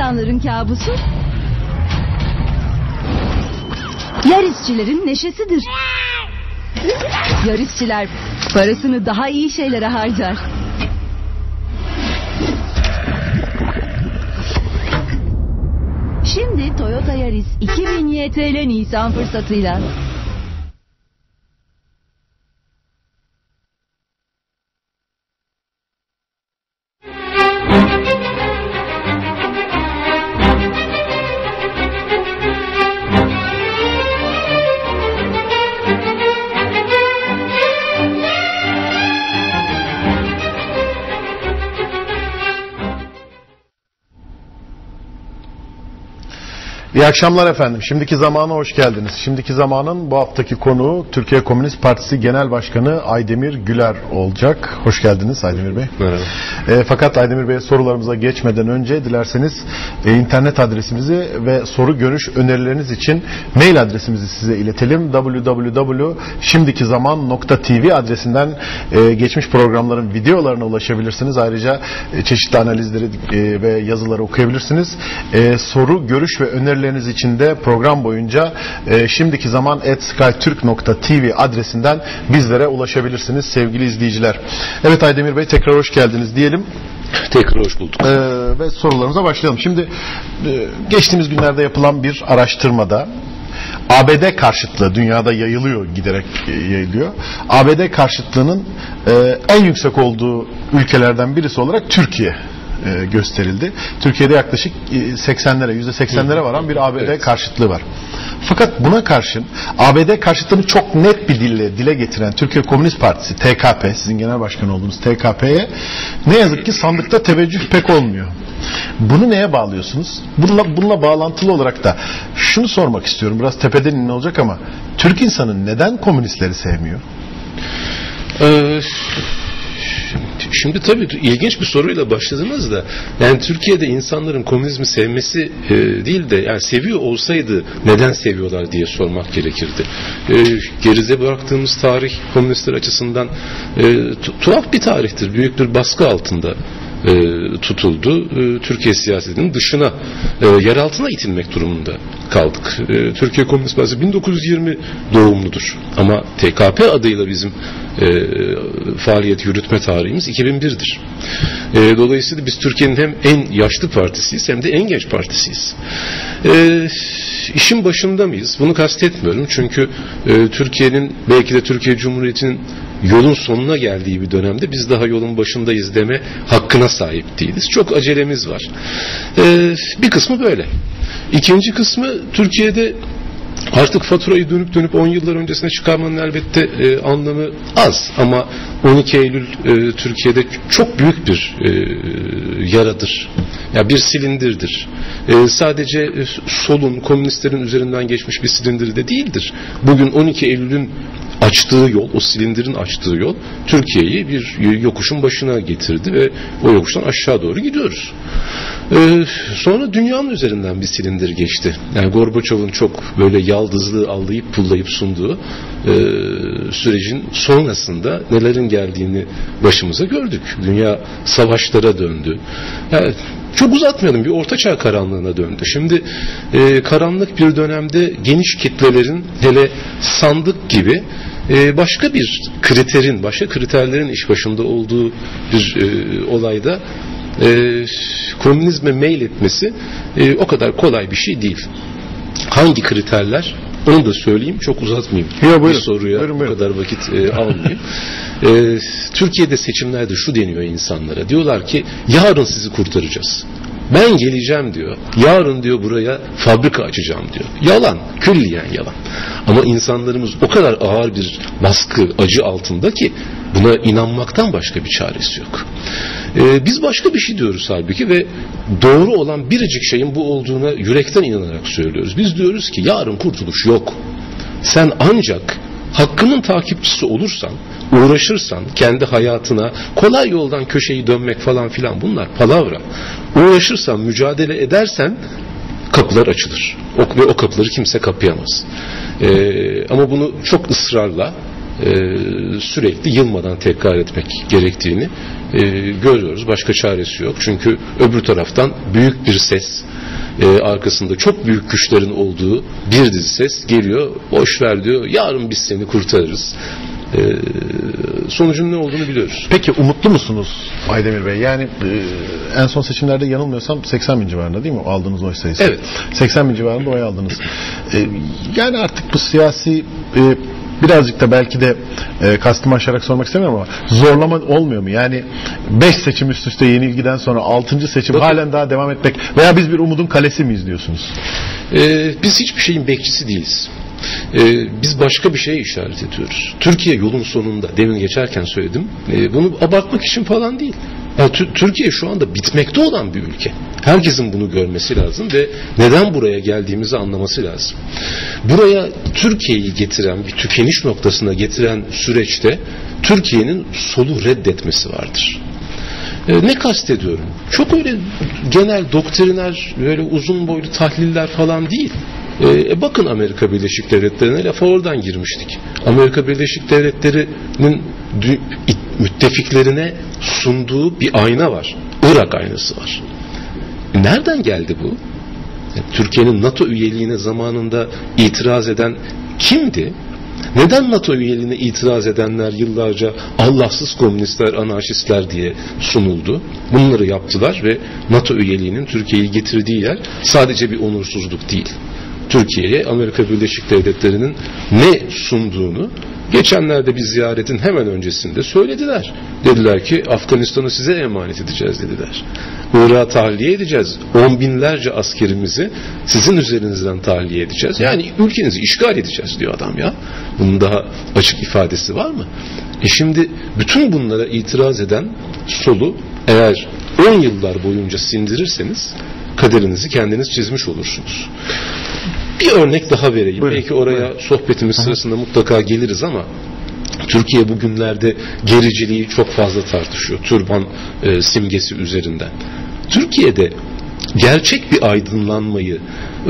insanların kabusu. Yarisçilerin neşesidir. Yarisçiler parasını daha iyi şeylere harcar. Şimdi Toyota Yaris 2000 YTL Nisan fırsatıyla. İyi akşamlar efendim. Şimdiki zamana hoş geldiniz. Şimdiki zamanın bu haftaki konuğu Türkiye Komünist Partisi Genel Başkanı Aydemir Güler olacak. Hoş geldiniz Aydemir Bey. Merhaba. E, fakat Aydemir Bey sorularımıza geçmeden önce dilerseniz e, internet adresimizi ve soru görüş önerileriniz için mail adresimizi size iletelim. www.şimdikizaman.tv adresinden e, geçmiş programların videolarına ulaşabilirsiniz. Ayrıca e, çeşitli analizleri e, ve yazıları okuyabilirsiniz. E, soru, görüş ve önerileriniz için de program boyunca e, şimdiki zaman skytürk.tv adresinden bizlere ulaşabilirsiniz sevgili izleyiciler. Evet Aydemir Bey tekrar hoş geldiniz diyelim. Tekrar hoş bulduk. Ee, ve sorularımıza başlayalım. Şimdi e, geçtiğimiz günlerde yapılan bir araştırmada ABD karşıtlığı dünyada yayılıyor giderek e, yayılıyor. ABD karşıtlığının e, en yüksek olduğu ülkelerden birisi olarak Türkiye e, gösterildi. Türkiye'de yaklaşık e, 80'lere, %80'lere varan bir ABD Evet. karşıtlığı var. Fakat buna karşın ABD karşıtlığını çok net bir dille dile getiren Türkiye Komünist Partisi TKP, sizin genel başkan olduğunuz TKP'ye ne yazık ki sandıkta teveccüh pek olmuyor. Bunu neye bağlıyorsunuz? Bununla, bununla bağlantılı olarak da şunu sormak istiyorum. Biraz tepeden inme olacak ama Türk insanı neden komünistleri sevmiyor? Ee, şimdi tabii ilginç bir soruyla başladınız da yani Türkiye'de insanların komünizmi sevmesi e, değil de yani seviyor olsaydı neden seviyorlar diye sormak gerekirdi. E, geride bıraktığımız tarih komünistler açısından e, tu- tuhaf bir tarihtir. Büyük bir baskı altında e, tutuldu. E, Türkiye siyasetinin dışına, e, yer altına itilmek durumunda kaldık. E, Türkiye Komünist Partisi 1920 doğumludur. Ama TKP adıyla bizim e, faaliyet yürütme tarihimiz 2001'dir. E, dolayısıyla biz Türkiye'nin hem en yaşlı partisiyiz hem de en genç partisiyiz. E, işin başında mıyız? Bunu kastetmiyorum. Çünkü e, Türkiye'nin belki de Türkiye Cumhuriyeti'nin yolun sonuna geldiği bir dönemde biz daha yolun başındayız deme hakkına sahip değiliz. Çok acelemiz var. E, bir kısmı böyle. İkinci kısmı Türkiye'de Artık faturayı dönüp dönüp 10 yıllar öncesine çıkarmanın elbette e, anlamı az ama 12 Eylül e, Türkiye'de çok büyük bir e, yaradır. Ya bir silindirdir. E, sadece e, solun, komünistlerin üzerinden geçmiş bir silindir de değildir. Bugün 12 Eylül'ün açtığı yol, o silindirin açtığı yol Türkiye'yi bir yokuşun başına getirdi ve o yokuştan aşağı doğru gidiyoruz. Ee, sonra dünyanın üzerinden bir silindir geçti. Yani Gorbaçov'un çok böyle yaldızlı allayıp pullayıp sunduğu e, sürecin sonrasında nelerin geldiğini başımıza gördük. Dünya savaşlara döndü. Yani çok uzatmayalım bir ortaçağ karanlığına döndü. Şimdi e, karanlık bir dönemde geniş kitlelerin hele sandık gibi e, başka bir kriterin, başka kriterlerin iş başında olduğu bir e, olayda e, komünizme mail etmesi e, o kadar kolay bir şey değil. Hangi kriterler? Onu da söyleyeyim çok uzatmayayım. Buyurun. Bir soruya Buyurun, bu buyurun. kadar vakit e, almayayım. E, Türkiye'de seçimlerde şu deniyor insanlara. Diyorlar ki yarın sizi kurtaracağız. Ben geleceğim diyor. Yarın diyor buraya fabrika açacağım diyor. Yalan. Külliyen yalan. Ama insanlarımız o kadar ağır bir baskı, acı altında ki buna inanmaktan başka bir çaresi yok. Ee, biz başka bir şey diyoruz halbuki ve doğru olan biricik şeyin bu olduğuna yürekten inanarak söylüyoruz. Biz diyoruz ki yarın kurtuluş yok. Sen ancak hakkının takipçisi olursan, uğraşırsan kendi hayatına kolay yoldan köşeyi dönmek falan filan bunlar palavra. Uğraşırsan, mücadele edersen kapılar açılır. O, ve o kapıları kimse kapayamaz. Ee, ama bunu çok ısrarla e, sürekli yılmadan tekrar etmek gerektiğini e, görüyoruz. Başka çaresi yok. Çünkü öbür taraftan büyük bir ses e, arkasında çok büyük güçlerin olduğu bir dizi ses geliyor. Boş ver diyor. Yarın biz seni kurtarırız. E, sonucun ne olduğunu biliyoruz. Peki umutlu musunuz Aydemir Bey? Yani e, en son seçimlerde yanılmıyorsam 80 bin civarında değil mi aldığınız oy sayısı? Evet. 80 bin civarında oy aldınız. E, yani artık bu siyasi e, birazcık da belki de e, kastımı aşarak sormak istemiyorum ama zorlama olmuyor mu? Yani 5 seçim üst üste yenilgiden sonra 6. seçim Bakın. halen daha devam etmek veya biz bir umudun kalesi miyiz diyorsunuz? Ee, biz hiçbir şeyin bekçisi değiliz. Ee, biz başka bir şeye işaret ediyoruz. Türkiye yolun sonunda, demin geçerken söyledim. Ee, bunu abartmak için falan değil. Yani Tü- Türkiye şu anda bitmekte olan bir ülke. Herkesin bunu görmesi lazım ve neden buraya geldiğimizi anlaması lazım. Buraya Türkiye'yi getiren, bir tükeniş noktasına getiren süreçte Türkiye'nin solu reddetmesi vardır. E, ne kastediyorum? Çok öyle genel doktriner, böyle uzun boylu tahliller falan değil. E, e, bakın Amerika Birleşik Devletleri'ne lafa oradan girmiştik. Amerika Birleşik Devletleri'nin müttefiklerine sunduğu bir ayna var. Irak aynası var. Nereden geldi bu? Türkiye'nin NATO üyeliğine zamanında itiraz eden kimdi? Neden NATO üyeliğine itiraz edenler yıllarca Allahsız komünistler, anarşistler diye sunuldu? Bunları yaptılar ve NATO üyeliğinin Türkiye'yi getirdiği yer sadece bir onursuzluk değil. Türkiye'ye Amerika Birleşik Devletleri'nin ne sunduğunu geçenlerde bir ziyaretin hemen öncesinde söylediler. Dediler ki Afganistan'ı size emanet edeceğiz dediler. Irak'ı tahliye edeceğiz. On binlerce askerimizi sizin üzerinizden tahliye edeceğiz. Yani ülkenizi işgal edeceğiz diyor adam ya. Bunun daha açık ifadesi var mı? E şimdi bütün bunlara itiraz eden solu eğer 10 yıllar boyunca sindirirseniz kaderinizi kendiniz çizmiş olursunuz. Bir örnek daha vereyim. Buyurun, Belki oraya buyurun. sohbetimiz sırasında mutlaka geliriz ama Türkiye bugünlerde gericiliği çok fazla tartışıyor. Türban e, simgesi üzerinden. Türkiye'de gerçek bir aydınlanmayı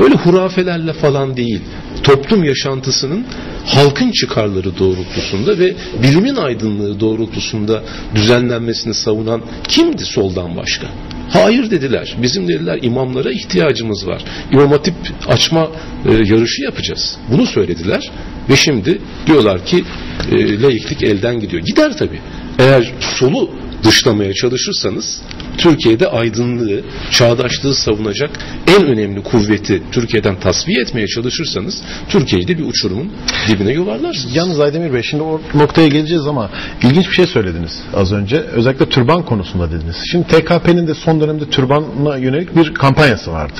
öyle hurafelerle falan değil toplum yaşantısının halkın çıkarları doğrultusunda ve bilimin aydınlığı doğrultusunda düzenlenmesini savunan kimdi soldan başka? Hayır dediler. Bizim dediler imamlara ihtiyacımız var. İmam Hatip açma e, yarışı yapacağız. Bunu söylediler ve şimdi diyorlar ki e, laiklik elden gidiyor. Gider tabii. Eğer solu dışlamaya çalışırsanız Türkiye'de aydınlığı, çağdaşlığı savunacak en önemli kuvveti Türkiye'den tasfiye etmeye çalışırsanız Türkiye'yi de bir uçurumun dibine yuvarlarsınız. Yalnız Aydemir Bey şimdi o noktaya geleceğiz ama ilginç bir şey söylediniz az önce. Özellikle türban konusunda dediniz. Şimdi TKP'nin de son dönemde türbana yönelik bir kampanyası vardı.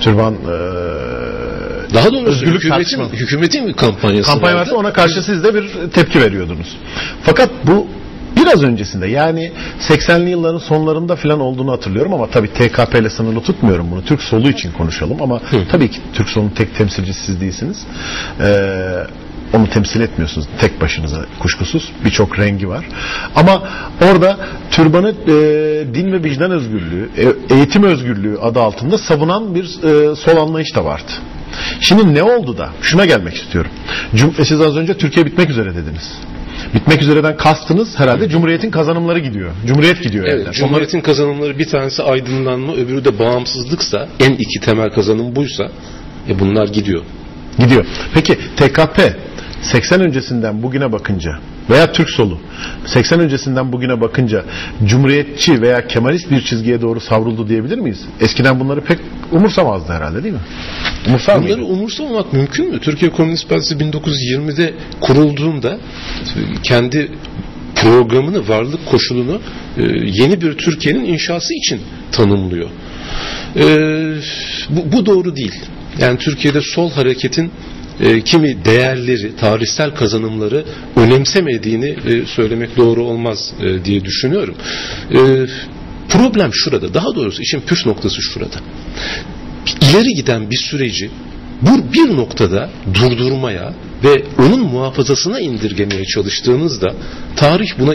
Türban eee Daha doğrusu Özgürlük hükümetin, hükümetin bir kampanyası kampanya vardı. ona karşı siz de bir tepki veriyordunuz. Fakat bu biraz öncesinde yani 80'li yılların sonlarında falan olduğunu hatırlıyorum ama tabii TKP ile sınırlı tutmuyorum bunu. Türk solu için konuşalım ama tabii ki Türk solunun tek temsilcisi siz değilsiniz. Ee, onu temsil etmiyorsunuz tek başınıza kuşkusuz. Birçok rengi var. Ama orada türbanı e, din ve vicdan özgürlüğü, e, eğitim özgürlüğü adı altında savunan bir e, sol anlayış da vardı. Şimdi ne oldu da? Şuna gelmek istiyorum. Cum e, siz az önce Türkiye bitmek üzere dediniz. Bitmek üzereden kastınız herhalde Cumhuriyet'in kazanımları gidiyor. Cumhuriyet gidiyor. Evet, elden. Cumhuriyet'in kazanımları bir tanesi aydınlanma, öbürü de bağımsızlıksa, en iki temel kazanım buysa, e bunlar gidiyor. Gidiyor. Peki TKP 80 öncesinden bugüne bakınca veya Türk solu 80 öncesinden bugüne bakınca cumhuriyetçi veya kemalist bir çizgiye doğru savruldu diyebilir miyiz? Eskiden bunları pek umursamazdı herhalde değil mi? Umursar mıydı? Bunları umursamamak mümkün mü? Türkiye Komünist Partisi 1920'de kurulduğunda kendi programını, varlık koşulunu e, yeni bir Türkiye'nin inşası için tanımlıyor. E, bu, bu doğru değil. Yani Türkiye'de sol hareketin e, kimi değerleri, tarihsel kazanımları önemsemediğini e, söylemek doğru olmaz e, diye düşünüyorum. E, problem şurada, daha doğrusu işin püf noktası şurada. İleri giden bir süreci bu bir noktada durdurmaya ve onun muhafazasına indirgemeye çalıştığınızda tarih buna